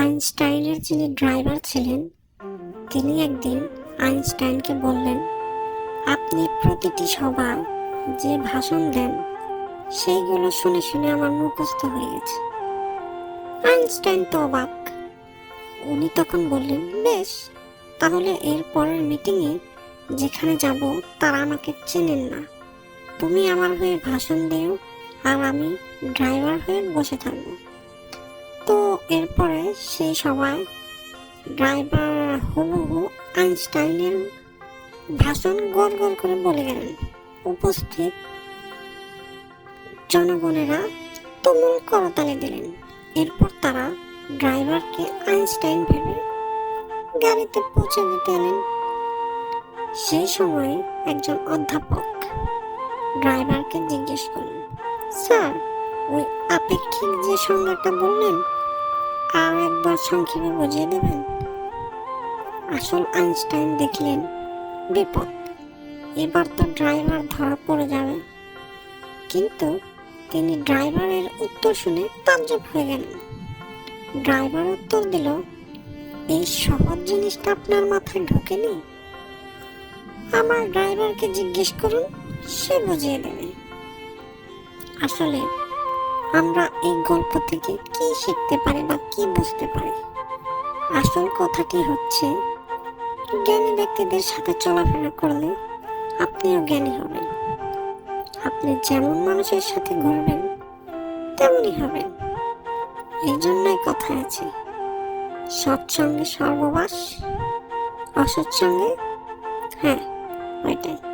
আইনস্টাইনের যিনি ড্রাইভার ছিলেন, তিনি একদিন আইনস্টাইনকে বললেন, আপনি প্রতিটি সভায় যে ভাষণ দেন, সেইগুলো শুনে শুনে আমার মুখস্থ হয়ে গেছে। আইনস্টাইন তো অবাক। উনি তখন বললেন, বেশ, তাহলে এর পরের মিটিংয়ে যেখানে যাব, তারা আমাকে চেনেন না। তুমি আমার হয়ে ভাষণ দিও আর আমি ড্রাইভার হয়ে বসে থাকব। এরপরে সেই সবাই ড্রাইভার হুবহু আইনস্টাইনের ভাষণ গোল গোল করে বলে গেলেন। উপস্থিত জনগণেরা তুমুল করতালি দিলেন। এরপর তারা ড্রাইভারকে আইনস্টাইন ভেবে গাড়িতে পৌঁছে দিতে এলেন। সেই সময় একজন অধ্যাপক ড্রাইভারকে জিজ্ঞেস করলেন, স্যার, ওই আপেক্ষিক যে সংজ্ঞাটা বললেন আর একবার সংক্ষেপে বুঝিয়ে দেবেন? আসল আইনস্টাইন দেখলেন, বিপদ। এবার তো ড্রাইভার ধরা পড়ে যাবে। কিন্তু তিনি ড্রাইভারের উত্তর শুনে তাজ্জব হয়ে গেলেন। ড্রাইভার উত্তর দিল, এই সহজ জিনিসটা আপনার মাথায় ঢোকেনি? আমার ড্রাইভারকে জিজ্ঞেস করুন, সে বুঝিয়ে দেবে। আসলে আমরা এই গল্প থেকে কি শিখতে পারি বা কি বুঝতে পারি? আসল কথাটি হচ্ছে, জ্ঞানী ব্যক্তিদের সাথে চলাফেরা করলে আপনিও জ্ঞানী হবেন। আপনি যেমন মানুষের সাথে ঘুরবেন, তেমনই হবেন। এই জন্যই কথা আছে, সৎসঙ্গে সর্ববাস অসৎসঙ্গে হ্যাঁ ওইটাই।